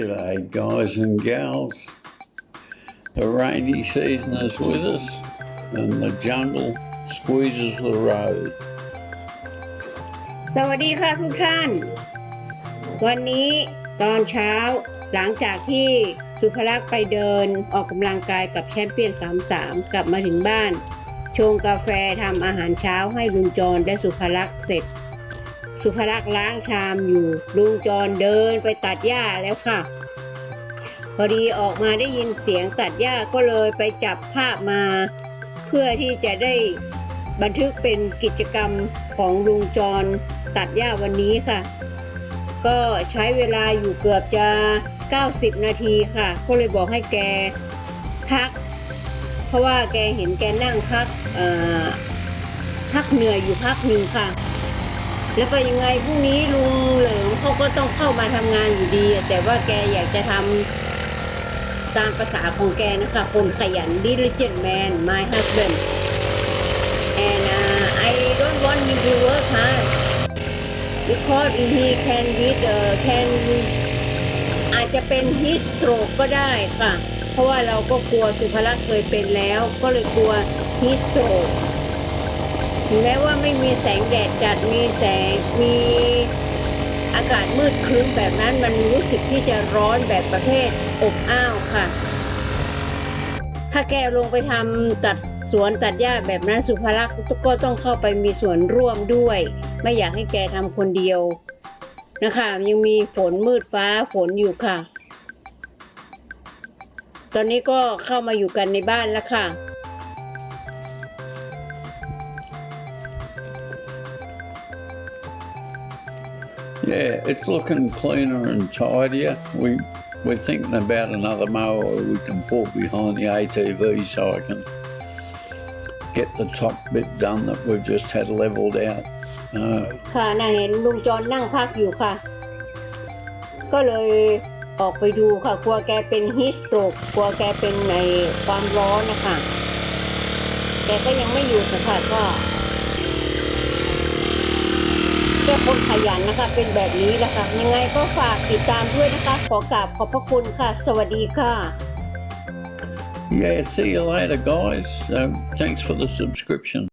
G'day, guys and gals. The rainy season is with us, and the jungle squeezes the road. สวัสดีค่ะทุกท่าน วันนี้ตอนเช้าหลังจากที่สุภลักษณ์ไปเดินออกกำลังกายกับแชมเปี้ยน 33 กลับมาถึงบ้าน ชงกาแฟทำอาหารเช้าให้ลุงจรและสุภลักษณ์เสร็จ สุภลักษ์ล้างชามอยู่ ลุงจรเดินไปตัดหญ้าแล้วค่ะ พอดีออกมาได้ยินเสียงตัดหญ้าก็เลยไปจับภาพมา เพื่อที่จะได้บันทึกเป็นกิจกรรมของลุงจรตัดหญ้าวันนี้ค่ะ ก็ใช้เวลาอยู่เกือบจะ 90 นาทีค่ะ ก็เลยบอกให้แกพัก เพราะว่าแกเห็นแกนั่งพักเอ่อพักเหนื่อยอยู่พักหนึ่งค่ะ แล้วก็ยังไงพรุ่งนี้ลุงเหลิงเขาก็ต้องเข้ามาทำงานอยู่ดี แต่ว่าแกอยากจะทำตามภาษาของแกนะคะ คนขยัน diligent man my husband and uh, I don't want him to work hard because he can with uh, can อาจจะเป็น heat stroke ก็ได้ค่ะ เพราะว่าเราก็กลัวสุภลักษณ์เคยเป็นแล้ว ก็เลยกลัว heat stroke ถึงแม้ว่าไม่มีแสงแดดจัดมีแสงมีอากาศมืดครึ้มแบบนั้นมันรู้สึกที่จะร้อนแบบประเภทอบอ้าวค่ะ ถ้าแกลงไปทำตัดสวนตัดหญ้าแบบนั้นสุภลักษณ์ก็ต้องเข้าไปมีส่วนร่วมด้วย ไม่อยากให้แกทำคนเดียวนะคะยังมีฝนมืดฟ้าฝนอยู่ค่ะ ตอนนี้ก็เข้ามาอยู่กันในบ้านแล้วค่ะ Yeah, it's looking cleaner and tidier. We we're thinking about another mower we can pull behind the ATV so I can get the top bit done that we've just had levelled out. Uh, ค่ะน่าเห็นลุงจรนั่งพักอยู่ค่ะ ก็เลยออกไปดูค่ะกลัวแกเป็นฮิสโตรกกลัวแกเป็นในความร้อนนะคะแกก็ยังไม่อยู่ค่ะก็ คนขยันนะคะ เป็นแบบนี้แหละค่ะยังไงก็ฝากติดตามด้วยนะคะ ขอกราบขอบพระคุณค่ะ สวัสดีค่ะ yeah, see you later, guys. Um, thanks for the subscription.